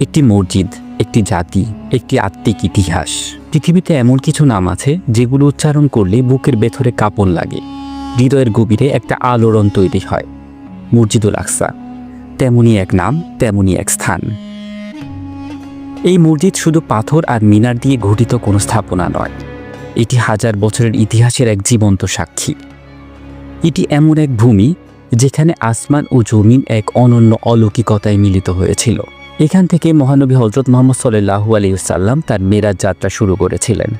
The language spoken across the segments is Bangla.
একটি মসজিদ, একটি জাতি, একটি আত্মিক ইতিহাস। পৃথিবীতে এমন কিছু নাম আছে যেগুলো উচ্চারণ করলে বুকের ভেতরে কাপড় লাগে। হৃদয়ের গভীরে একটা আলোড়ন তৈরি হয়। মসজিদুল আকসা তেমনই এক নাম তেমনই এক স্থান। এই মসজিদ শুধু পাথর আর মিনার দিয়ে গঠিত কোনো স্থাপনা নয়। এটি হাজার বছরের ইতিহাসের এক জীবন্ত সাক্ষী। এটি এমন এক ভূমি যেখানে আসমান ও জমিন এক অনন্য অলৌকিকতায় মিলিত হয়েছিল। এখান থেকে মহানবী হজরত মোহাম্মদ সাল্লাহু আলিউসাল্লাম তার মেরাজ যাত্রা শুরু করেছিলেন।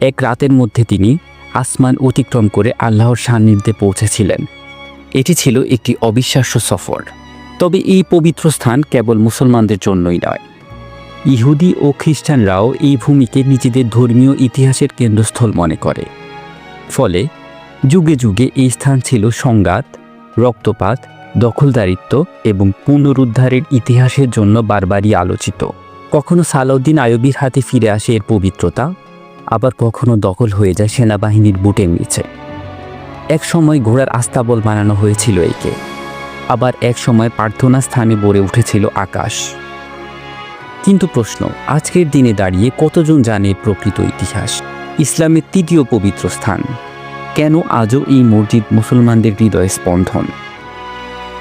এক রাতের মধ্যে তিনি আসমান অতিক্রম করে আল্লাহর সান্নিধ্যে পৌঁছেছিলেন। এটি ছিল একটি অবিশ্বাস্য সফর। তবে এই পবিত্র স্থান কেবল মুসলমানদের জন্যই নয়। ইহুদি ও খ্রিস্টানরাও এই ভূমিকে নিজেদের ধর্মীয় ইতিহাসের কেন্দ্রস্থল মনে করে। ফলে যুগে যুগে এই স্থান ছিল সংঘাত, রক্তপাত দখলদারিত্ব এবং পুনরুদ্ধারের ইতিহাসের জন্য বারবারই আলোচিত। কখনো সালাউদ্দিন আয়বির হাতে ফিরে আসে এর পবিত্রতা, আবার কখনো দখল হয়ে যায় সেনাবাহিনীর বুটের নিচে। এক সময় ঘোড়ার আস্তাবল বানানো হয়েছিল একে, আবার এক সময় প্রার্থনা স্থানে গড়ে উঠেছিল আকাশ। কিন্তু প্রশ্ন, আজকের দিনে দাঁড়িয়ে কতজন জানে প্রকৃত ইতিহাস? ইসলামের তৃতীয় পবিত্র স্থান। কেন আজও এই মসজিদ মুসলমানদের হৃদয় স্পন্দন?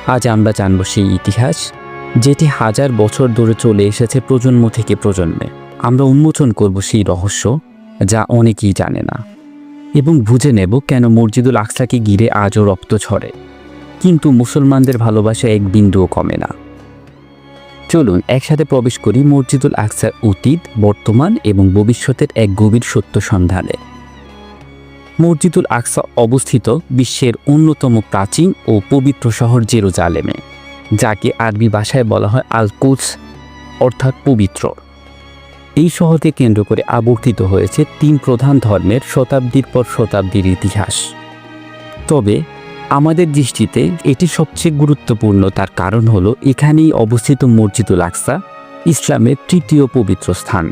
আজ আমরা জানব সেই ইতিহাস, যেটি হাজার বছর ধরে চলে এসেছে প্রজন্ম থেকে প্রজন্মে। আমরা উন্মোচন করব সেই রহস্য, যা অনেকেই জানে না। এবং বুঝে নেব কেন মসজিদুল আকসাকে ঘিরে আজও রক্ত ছড়ে কিন্তু মুসলমানদের ভালোবাসা এক বিন্দুও কমে না। চলুন, একসাথে প্রবেশ করি মসজিদুল আকসার অতীত, বর্তমান এবং ভবিষ্যতের এক গভীর সত্য সন্ধানে। মসজিদুল আকসা অবস্থিত বিশ্বের অন্যতম প্রাচীন ও পবিত্র শহর জেরুজালেমে, যাকে আরবি ভাষায় বলা হয় আলকুস অর্থাৎ পবিত্র। এই শহরকে কেন্দ্র করে আবর্তিত হয়েছে তিন প্রধান ধর্মের শতাব্দীর পর শতাব্দীর ইতিহাস। তবে আমাদের দৃষ্টিতে এটি সবচেয়ে গুরুত্বপূর্ণ, তার কারণ হল এখানেই অবস্থিত মসজিদুল আকসা ইসলামের তৃতীয় পবিত্র স্থান।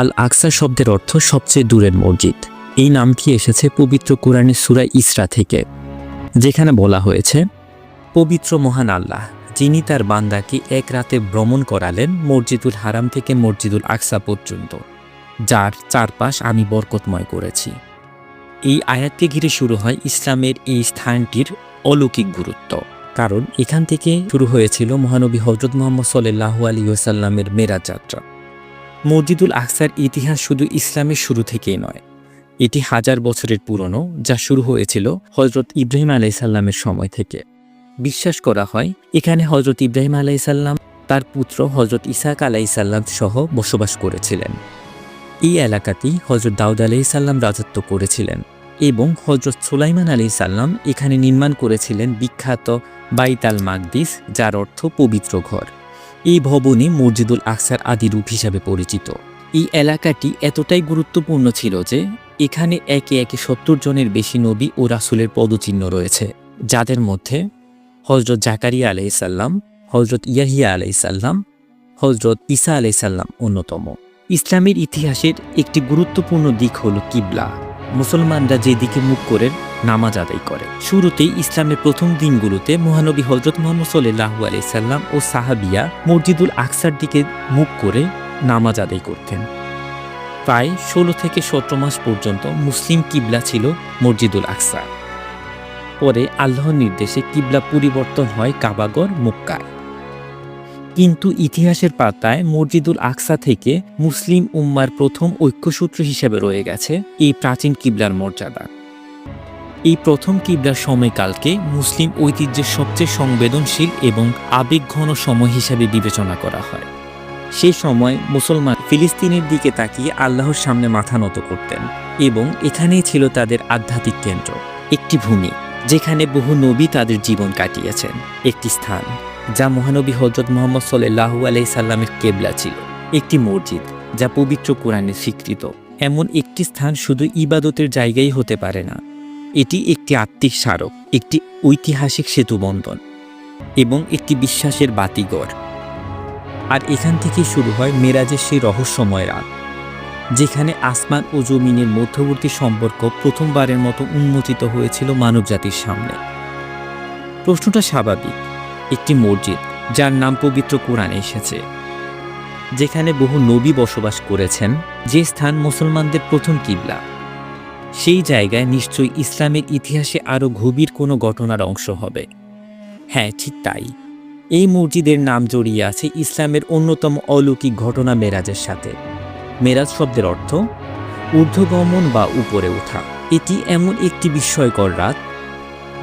আল আকসা শব্দের অর্থ সবচেয়ে দূরের মসজিদ। এই নামটি এসেছে পবিত্র কোরআনের সুরা ইসরা থেকে, যেখানে বলা হয়েছে, পবিত্র মহান আল্লাহ, যিনি তার বান্দাকে এক রাতে ভ্রমণ করালেন মসজিদুল হারাম থেকে মসজিদুল আকসা পর্যন্ত, যার চারপাশ আমি বরকতময় করেছি। এই আয়াতকে ঘিরে শুরু হয় ইসলামের এই স্থানটির অলৌকিক গুরুত্ব, কারণ এখান থেকে শুরু হয়েছিল মহানবী হজরত মোহাম্মদ সাল্লাহু আলী ওসাল্লামের মেরাজ যাত্রা। মসজিদুল আকসার ইতিহাস শুধু ইসলামের শুরু থেকেই নয় এটি হাজার বছরের পুরনো, যা শুরু হয়েছিল হজরত ইব্রাহিম আলাইসাল্লামের সময় থেকে। বিশ্বাস করা হয়, এখানে হজরত ইব্রাহিম আলাইসাল্লাম তার পুত্র হজরত ইসাক আলাইসাল্লাম সহ বসবাস করেছিলেন। এই এলাকাতেই হজরত দাউদ আলাইসাল্লাম রাজত্ব করেছিলেন এবং হজরত সুলাইমান আলী সাল্লাম এখানে নির্মাণ করেছিলেন বিখ্যাত বাইতাল মাকদিস, যার অর্থ পবিত্র ঘর। এই ভবনই মসজিদুল আকসার আদি রূপ হিসাবে পরিচিত। এই এলাকাটি এতটাই গুরুত্বপূর্ণ ছিল যে এখানে একে একে সত্তর জনের বেশি নবী ও রাসুলের পদচিহ্ন রয়েছে, যাদের মধ্যে হজরত জাকারিয়া আলাইসাল্লাম হজরত ইয়াহিয়া আলাইসাল্লাম হজরত ঈসা আলাইসাল্লাম অন্যতম। ইসলামের ইতিহাসের একটি গুরুত্বপূর্ণ দিক হল কিবলা। মুসলমানরা যেদিকে মুখ করে নামাজ আদায় করে। শুরুতেই ইসলামের প্রথম দিনগুলোতে মহানবী হজরত মোহাম্মদ সাল্লাহু আলাইসাল্লাম ও সাহাবিয়া মসজিদুল আকসার দিকে মুখ করে নামাজ আদায় করতেন। প্রায় ষোলো থেকে সতেরো মাস পর্যন্ত মুসলিম কিবলা ছিল মসজিদুল আকসা। পরে আল্লাহর নির্দেশে কিবলা পরিবর্তন হয় কাবাগর, মক্কায়। কিন্তু ইতিহাসের পাতায় মসজিদুল আকসা থেকে মুসলিম উম্মার প্রথম ঐক্যসূত্র হিসেবে রয়ে গেছে এই প্রাচীন কিবলার মর্যাদা। এই প্রথম কিবলার সময়কালকে মুসলিম ঐতিহ্যের সবচেয়ে সংবেদনশীল এবং আবেগঘন সময় হিসাবে বিবেচনা করা হয়। সেই সময় মুসলমান ফিলিস্তিনের দিকে তাকিয়ে আল্লাহর সামনে মাথা নত করতেন এবং এখানেই ছিল তাদের আধ্যাত্মিক কেন্দ্র, একটি ভূমি যেখানে বহু নবী তাদের জীবন কাটিয়েছেন। একটি স্থান যা মহানবী হজরত মোহাম্মদ সাল্লাহু আলাই সাল্লামের কেবলা ছিল। একটি মসজিদ যা পবিত্র কোরআনে স্বীকৃত। এমন একটি স্থান শুধু ইবাদতের জায়গাই হতে পারে না। এটি একটি আত্মিক স্মারক, একটি ঐতিহাসিক সেতুবন্ধন এবং একটি বিশ্বাসের বাতিঘর। আর এখান থেকেই শুরু হয় মেরাজের সেই রহস্যময় রাত, যেখানে আসমান ও জমিনের মধ্যবর্তী সম্পর্ক প্রথমবারের মতো উন্মোচিত হয়েছিল মানবজাতির সামনে। প্রশ্নটা স্বাভাবিক, একটি মসজিদ, যার নাম পবিত্র কোরআনে এসেছে, যেখানে বহু নবী বসবাস করেছেন, যে স্থান মুসলমানদের প্রথম কিবলা। সেই জায়গায় নিশ্চয়ই ইসলামের ইতিহাসে আরও গভীর কোনো ঘটনার অংশ হবে। হ্যাঁ ঠিক তাই। এই মসজিদের নাম জড়িয়ে আছে ইসলামের অন্যতম অলৌকিক ঘটনা মেরাজের সাথে। মেরাজ শব্দের অর্থ, ঊর্ধ্বগমন বা উপরে ওঠা। এটি এমন একটি বিস্ময়কর রাত,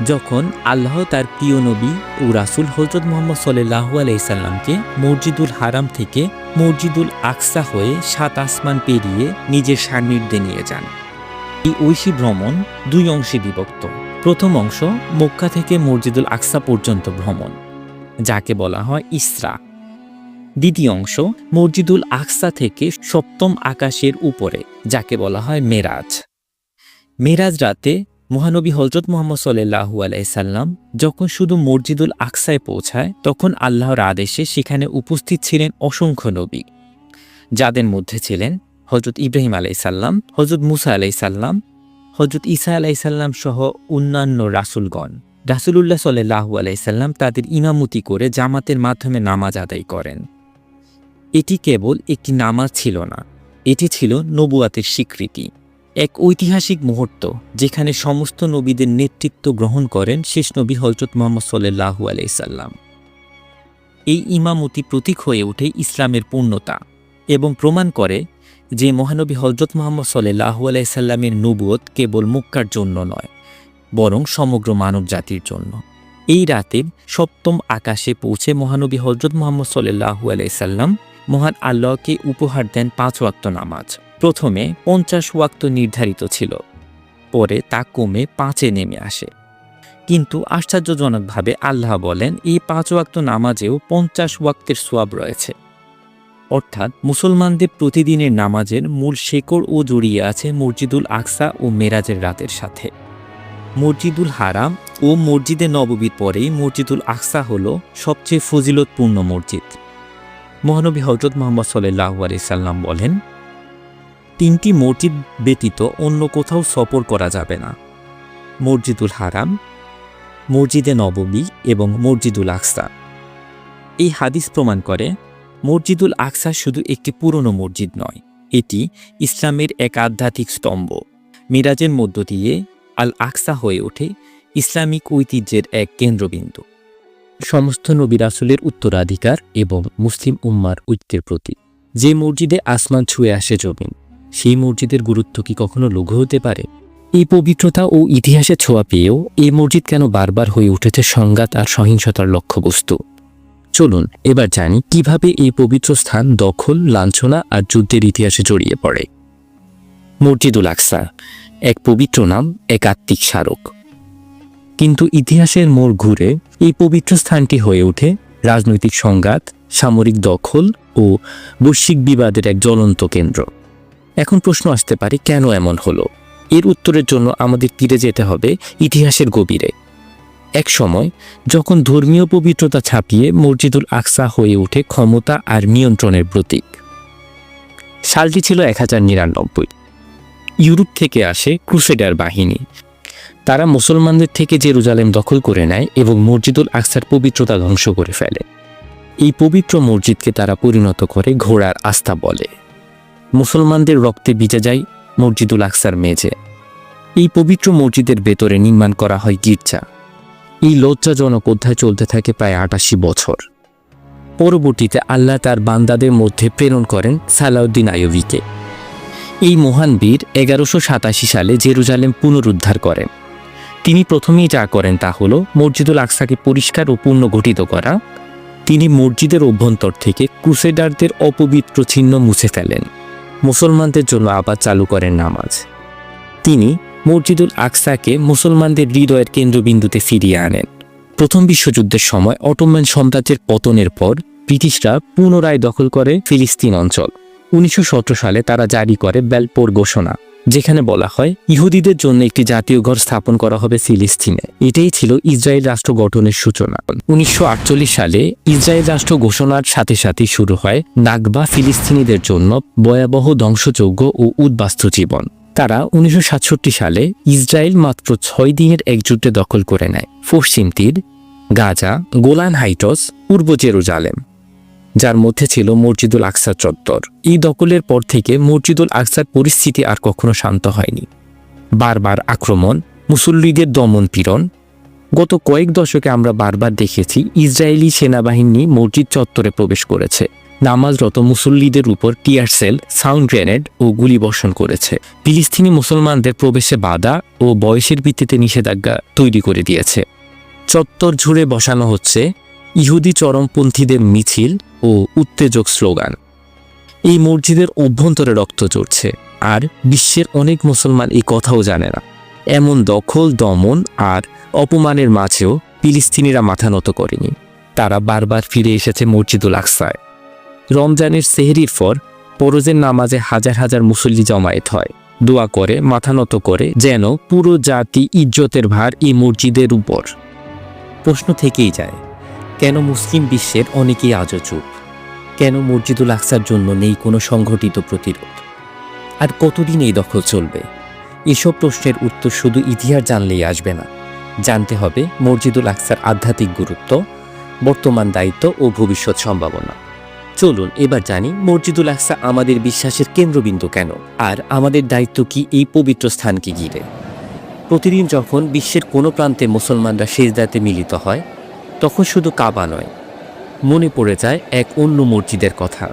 যখন আল্লাহ তার প্রিয় নবী ও রাসুল হজরত মোহাম্মদ সাল্লাহু আলাইসাল্লামকে মসজিদুল হারাম থেকে মসজিদুল আকসা হয়ে সাত আসমান পেরিয়ে নিজের সান্নিধ্যে নিয়ে যান। এই ঐশী ভ্রমণ দুই অংশে বিভক্ত। প্রথম অংশ মক্কা থেকে মসজিদুল আকসা পর্যন্ত ভ্রমণ। যাকে বলা হয় ইসরা। দ্বিতীয় অংশ, মসজিদুল আকসা থেকে সপ্তম আকাশের উপরে, যাকে বলা হয় মেরাজ। মেরাজ রাতে মহানবী হজরত মোহাম্মদ সাল্লাহু আলাইসাল্লাম যখন শুধু মসজিদুল আকসায় পৌঁছায়, তখন আল্লাহর আদেশে সেখানে উপস্থিত ছিলেন অসংখ্য নবী। যাদের মধ্যে ছিলেন হজরত ইব্রাহিম আলাইসাল্লাম হজরত মুসা আলাইসাল্লাম হজরত ঈসা আলাইসাল্লাম সহ অন্যান্য রাসুলগণ। রাসুলুল্লাহ সাল্লাহু আলাইসাল্লাম তাদের ইমামতি করে জামাতের মাধ্যমে নামাজ আদায় করেন। এটি কেবল একটি নামাজ ছিল না, এটি ছিল নবুয়াতের স্বীকৃতি। এক ঐতিহাসিক মুহূর্ত, যেখানে সমস্ত নবীদের নেতৃত্ব গ্রহণ করেন শেষ নবী হজরত মোহাম্মদ সাল্লাহু আলাইসাল্লাম এই ইমামতি প্রতীক হয়ে ওঠে ইসলামের পূর্ণতা এবং প্রমাণ করে যে মহানবী হজরত মোহাম্মদ সাল্লাহু আলাইসাল্লামের নবুয়ত কেবল মুক্কার জন্য নয় বরং সমগ্র মানব জাতির জন্য। এই রাতে সপ্তম আকাশে পৌঁছে মহানবী হজরত মোহাম্মদ সাল্লাহু আলাইসাল্লাম মহান আল্লাহকে উপহার দেন পাঁচ ওয়াক্ত নামাজ। প্রথমে পঞ্চাশ ওয়াক্ত নির্ধারিত ছিল, পরে তা কমে পাঁচে নেমে আসে। কিন্তু আশ্চর্যজনকভাবে আল্লাহ বলেন, এই পাঁচ ওয়াক্ত নামাজেও পঞ্চাশ ওয়াক্তের সোয়াব রয়েছে। অর্থাৎ মুসলমানদের প্রতিদিনের নামাজের মূল শেকড় ও জড়িয়ে আছে মসজিদুল আকসা ও মেরাজের রাতের সাথে। মসজিদুল হারাম ও মসজিদে নববীর পরেই মসজিদুল আকসা হল সবচেয়ে ফজিলতপূর্ণ মসজিদ। মহানবী হজরত মোহাম্মদ সাল্লাহ সাল্লাম বলেন, তিনটি মসজিদ ব্যতীত অন্য কোথাও সফর করা যাবে না। মসজিদুল হারাম, মসজিদে নববী এবং মসজিদুল আকসা। এই হাদিস প্রমাণ করে মসজিদুল আকসা শুধু একটি পুরনো মসজিদ নয়, এটি ইসলামের এক আধ্যাত্মিক স্তম্ভ। মিরাজের মধ্য দিয়ে আল আকসা হয়ে ওঠে ইসলামিক ঐতিহ্যের এক কেন্দ্রবিন্দু। সমস্ত নবী রাসুলের উত্তরাধিকার এবং মুসলিম উম্মার ঐক্যের প্রতীক। যে মসজিদে আসমান ছুঁয়ে আসে জমিন, সেই মসজিদের গুরুত্ব কি কখনো লঘু হতে পারে? এই পবিত্রতা ও ইতিহাসে ছোঁয়া পেয়েও এই মসজিদ কেন বারবার হয়ে উঠেছে সংঘাত আর সহিংসতার লক্ষ্যবস্তু? চলুন এবার জানি কীভাবে এই পবিত্র স্থান দখল, লাঞ্ছনা আর যুদ্ধের ইতিহাসে জড়িয়ে পড়ে। মসজিদুল আকসা, এক পবিত্র নাম, এক আত্মিক স্মারক। কিন্তু ইতিহাসের মোড় ঘুরে এই পবিত্র স্থানটি হয়ে ওঠে রাজনৈতিক সংঘাত, সামরিক দখল ও বৈশ্বিক বিবাদের এক জ্বলন্ত কেন্দ্র। এখন প্রশ্ন আসতে পারে, কেন এমন হলো? এর উত্তরের জন্য আমাদের ফিরে যেতে হবে ইতিহাসের গভীরে। এক সময়, যখন ধর্মীয় পবিত্রতা ছাপিয়ে মসজিদুল আকসা হয়ে ওঠে ক্ষমতা আর নিয়ন্ত্রণের প্রতীক। সালটি ছিল এক হাজার নিরানব্বই। ইউরোপ থেকে আসে ক্রুসেডার বাহিনী। তারা মুসলমানদের থেকে জেরুজালেম দখল করে নেয় এবং মসজিদুল আকসার পবিত্রতা ধ্বংস করে ফেলে। এই পবিত্র মসজিদকে তারা পরিণত করে ঘোড়ার আস্থা বলে। মুসলমানদের রক্তে ভিজে যায় মসজিদুল আকসার মেঝে। এই পবিত্র মসজিদের ভেতরে নির্মাণ করা হয় গির্জা। এই লজ্জাজনক অধ্যায় চলতে থাকে প্রায় আটাশি বছর। পরবর্তীতে আল্লাহ তার বান্দাদের মধ্যে প্রেরণ করেন সালাউদ্দিন আয়বিকে এই মহান বীর এগারোশো সাতাশি সালে জেরুজালেম পুনরুদ্ধার করেন তিনি প্রথমেই যা করেন তা হল মসজিদুল আকসাকে পরিষ্কার ও পুনর্গঠিত করা। তিনি মসজিদের অভ্যন্তর থেকে ক্রুসেডারদের অপবিত্র চিহ্ন মুছে ফেলেন। মুসলমানদের জন্য আবার চালু করেন নামাজ। তিনি মসজিদুল আকসাকে মুসলমানদের হৃদয়ের কেন্দ্রবিন্দুতে ফিরিয়ে আনেন। প্রথম বিশ্বযুদ্ধের সময় অটোম্যান সাম্রাজ্যের পতনের পর ব্রিটিশরা পুনরায় দখল করে ফিলিস্তিন অঞ্চল। উনিশশো সতেরো সালে তারা জারি করে বেলপোর ঘোষণা, যেখানে বলা হয়, ইহুদিদের জন্য একটি জাতীয় ঘর স্থাপন করা হবে ফিলিস্তিনে। এটাই ছিল ইসরায়েল রাষ্ট্র গঠনের সূচনা। উনিশশো আটচল্লিশ সালে ইসরায়েল রাষ্ট্র ঘোষণার সাথে সাথে শুরু হয় নাগবা ফিলিস্তিনিদের জন্য ভয়াবহ ধ্বংসযোগ্য ও উদ্বাস্তু জীবন। তারা উনিশশো সাতষট্টি সালে ইসরায়েল মাত্র ছয় দিনের একজুটে দখল করে নেয়। পশ্চিম তীর, গাজা, গোলান হাইটস, পূর্ব জেরুজালেম। যার মধ্যে ছিল মসজিদুল আকসার চত্বর। এই দখলের পর থেকে মসজিদুল আকসার পরিস্থিতি আর কখনো শান্ত হয়নি। বারবার আক্রমণ, মুসল্লিদের দমন পীড়ন। গত কয়েক দশকে আমরা বারবার দেখেছি ইসরায়েলি সেনাবাহিনী মসজিদ চত্বরে প্রবেশ করেছে। নামাজরত মুসল্লিদের উপর টিয়ার সেল, সাউন্ড গ্রেনেড ও গুলি বর্ষণ করেছে। ফিলিস্তিনি মুসলমানদের প্রবেশে বাধা ও বয়সের ভিত্তিতে নিষেধাজ্ঞা তৈরি করে দিয়েছে। চত্বর ঝুড়ে বসানো হচ্ছে ইহুদি চরমপন্থীদের মিছিল ও উত্তেজক স্লোগান। এই মসজিদের অভ্যন্তরে রক্ত চড়ছে, আর বিশ্বের অনেক মুসলমান এই কথাও জানে না। এমন দখল, দমন আর অপমানের মাঝেও ফিলিস্তিনিরা মাথা নত করেনি। তারা বারবার ফিরে এসেছে মসজিদুল আকসায়। রমজানের সেহরির পর পরজের নামাজে হাজার হাজার মুসল্লি জমায়েত হয়। দোয়া করে, মাথা নত করে যেন পুরো জাতি ইজ্জতের ভার এই মসজিদের উপর। প্রশ্ন থেকেই যায় কেন মুসলিম বিশ্বের অনেকেই আজও চুপ? কেন মসজিদুল আকসার জন্য নেই কোনো সংগঠিত প্রতিরোধ? আর কতদিন এই দখল চলবে? এসব প্রশ্নের উত্তর শুধু ইতিহাস জানলেই আসবে না। জানতে হবে মসজিদুল আকসার আধ্যাত্মিক গুরুত্ব, বর্তমান দায়িত্ব ও ভবিষ্যৎ সম্ভাবনা। চলুন এবার জানি মসজিদুল আকসা আমাদের বিশ্বাসের কেন্দ্রবিন্দু কেন? আর আমাদের দায়িত্ব কি এই পবিত্র স্থানকে ঘিরে? প্রতিদিন যখন বিশ্বের কোনো প্রান্তে মুসলমানরা সেজদাতে মিলিত হয় তখন শুধু কাবা নয়, মনে পড়ে যায় এক অন্য মসজিদের কথা।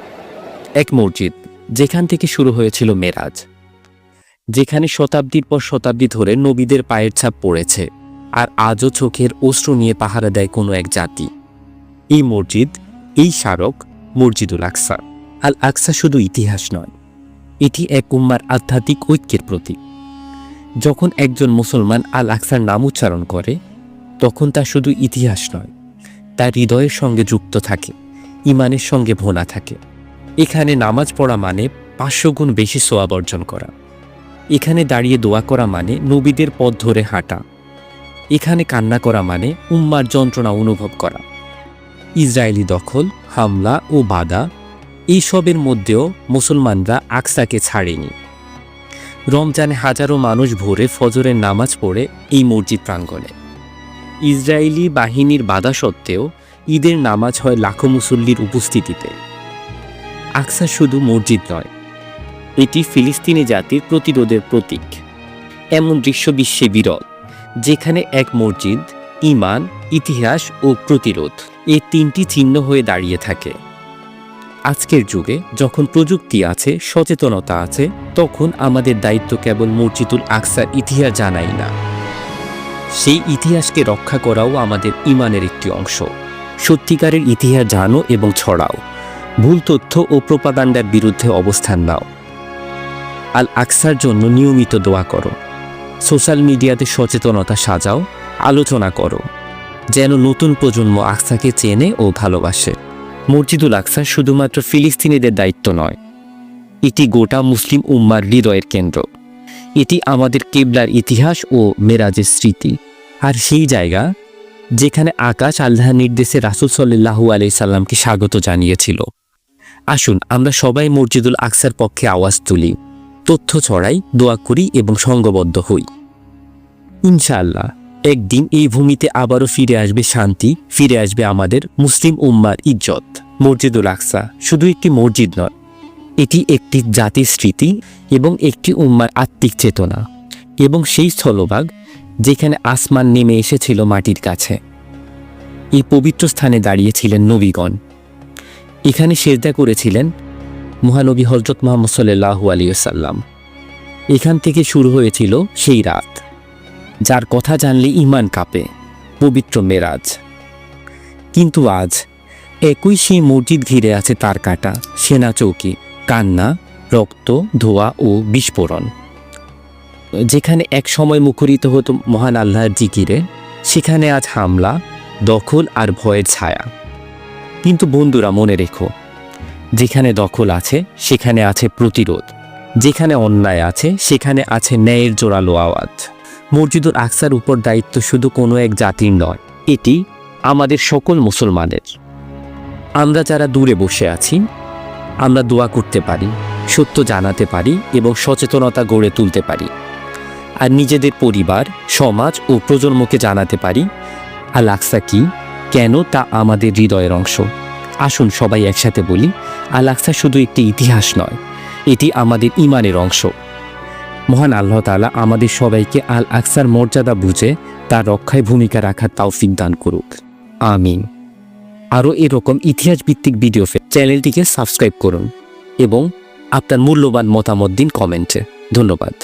এক মসজিদ যেখান থেকে শুরু হয়েছিল মেরাজ, যেখানে শতাব্দীর পর শতাব্দী ধরে নবীদের পায়ের ছাপ পড়েছে আর আজও চোখের অশ্রু নিয়ে পাহারা দেয় কোনো এক জাতি। এই মসজিদ, এই স্মারক মসজিদুল আকসা। আল আকসা শুধু ইতিহাস নয়, এটি এক উম্মার আধ্যাত্মিক ঐক্যের প্রতীক। যখন একজন মুসলমান আল আকসার নাম উচ্চারণ করে, তখন তা শুধু ইতিহাস নয় তার হৃদয়ের সঙ্গে যুক্ত থাকে, ইমানের সঙ্গে ভোনা থাকে। এখানে নামাজ পড়া মানে পাঁচশো গুণ বেশি সোয়াব অর্জন করা। এখানে দাঁড়িয়ে দোয়া করা মানে নবীদের পথ ধরে হাঁটা। এখানে কান্না করা মানে উম্মার যন্ত্রণা অনুভব করা। ইসরায়েলি দখল, হামলা ও বাধা এইসবের মধ্যেও মুসলমানরা আকসাকে ছাড়েনি। রমজানে হাজারো মানুষ ভোরে ফজরের নামাজ পড়ে এই মসজিদ প্রাঙ্গণে। ইসরায়েলি বাহিনীর বাধা সত্ত্বেও ঈদের নামাজ হয় লাখো মুসল্লির উপস্থিতিতে। আকসা শুধু মসজিদ নয়, এটি ফিলিস্তিনি জাতির প্রতিরোধের প্রতীক। এমন দৃশ্য বিশ্বে বিরল, যেখানে এক মসজিদ ইমান ইতিহাস ও প্রতিরোধ এই তিনটি চিহ্ন হয়ে দাঁড়িয়ে থাকে। আজকের যুগে যখন প্রযুক্তি আছে, সচেতনতা আছে, তখন আমাদের দায়িত্ব কেবল মসজিদুল আকসার ইতিহাস জানাই না। সেই ইতিহাসকে রক্ষা করাও আমাদের ইমানের একটি অংশ। সত্যিকারের ইতিহাস জানো এবং ছড়াও। ভুল তথ্য ও প্রোপাগান্ডার বিরুদ্ধে অবস্থান নাও। আল আকসার জন্য নিয়মিত দোয়া করো। সোশ্যাল মিডিয়াতে সচেতনতা সাজাও, আলোচনা করো। যেন নতুন প্রজন্ম আকসাকে চেনে ও ভালোবাসে। মসজিদুল আকসা শুধুমাত্র ফিলিস্তিনিদের দায়িত্ব নয়, এটি গোটা মুসলিম উম্মার হৃদয়ের কেন্দ্র। এটি আমাদের কেবলার ইতিহাস ও মেরাজের স্মৃতি। আর সেই জায়গা, যেখানে আকাশ আল্লাহর নির্দেশে রাসুল সাল্লাহু আলি সাল্লামকে স্বাগত জানিয়েছিল। আসুন, আমরা সবাই মসজিদুল আকসার পক্ষে আওয়াজ তুলি। তথ্য ছড়াই, দোয়া করি এবং সঙ্গবদ্ধ হই। ইনশাআল্লাহ, একদিন এই ভূমিতে আবারও ফিরে আসবে শান্তি, ফিরে আসবে আমাদের মুসলিম উম্মার ইজ্জত। মসজিদুল আকসা শুধু একটি মসজিদ নয় এটি একটি জাতির স্মৃতি এবং একটি উম্মার আত্মিক চেতনা এবং সেই স্থলভাগ যেখানে আসমান নেমে এসেছিল মাটির কাছে। এই পবিত্র স্থানে দাঁড়িয়েছিলেন নবীগণ। এখানে সেজদা করেছিলেন মহানবী হজরত মোহাম্মদ সাল্লাহু আলিয়াল্লাম এখান থেকে শুরু হয়েছিল সেই রাত, যার কথা জানলে ইমান কাঁপে, পবিত্র মেরাজ। কিন্তু আজ একই সেই মসজিদ ঘিরে আছে তার কাটা, সেনা চৌকি। কান্না, রক্ত, ধোয়া ও বিস্ফোরণ। যেখানে এক সময় মুখরিত হতো মহান আল্লাহর জিকিরে, সেখানে আজ হামলা, দখল আর ভয়ের ছায়া। কিন্তু বন্ধুরা, মনে রেখো, যেখানে দখল আছে, সেখানে আছে প্রতিরোধ। যেখানে অন্যায় আছে, সেখানে আছে ন্যায়ের জোরালো আওয়াজ। মসজিদুল আকসার উপর দায়িত্ব শুধু কোনো এক জাতির নয়, এটি আমাদের সকল মুসলমানের। আমরা যারা দূরে বসে আছি আমরা দোয়া করতে পারি, সত্য জানাতে পারি এবং সচেতনতা গড়ে তুলতে পারি। আর নিজেদের পরিবার, সমাজ ও প্রজন্মকে জানাতে পারি আল আকসা কি? কেন তা আমাদের হৃদয়ের অংশ? আসুন সবাই একসাথে বলি আল আকসা শুধু একটি ইতিহাস নয়, এটি আমাদের ইমানের অংশ। মহান আল্লাহ তাআলা আমাদের সবাইকে আল আকসার মর্যাদা বুঝে তার রক্ষায় ভূমিকা রাখার তৌফিক দান করুক। আমিন। আরও এরকম ইতিহাস ভিত্তিক ভিডিও চ্যানেলটিকে সাবস্ক্রাইব করুন এবং আপনার মূল্যবান মতামত দিন কমেন্টে। ধন্যবাদ।